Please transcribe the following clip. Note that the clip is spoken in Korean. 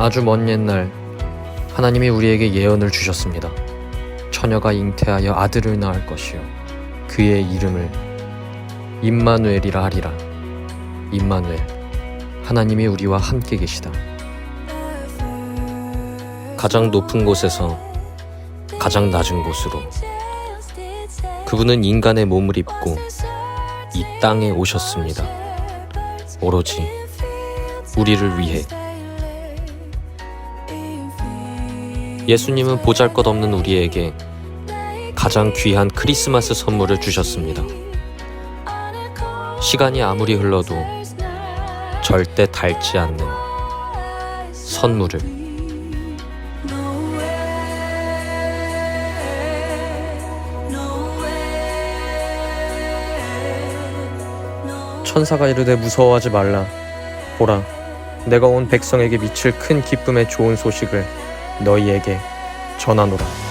아주 먼 옛날 하나님이 우리에게 예언을 주셨습니다. 처녀가 잉태하여 아들을 낳을 것이요 그의 이름을 임마누엘이라 하리라. 임마누엘 하나님이 우리와 함께 계시다. 가장 높은 곳에서 가장 낮은 곳으로 그분은 인간의 몸을 입고 이 땅에 오셨습니다. 오로지 우리를 위해 예수님은 보잘 것 없는 우리에게 가장 귀한 크리스마스 선물을 주셨습니다. 시간이 아무리 흘러도 절대 닳지 않는 선물을 천사가 이르되 무서워하지 말라 보라 내가 온 백성에게 미칠 큰 기쁨의 좋은 소식을 너희에게 전하노라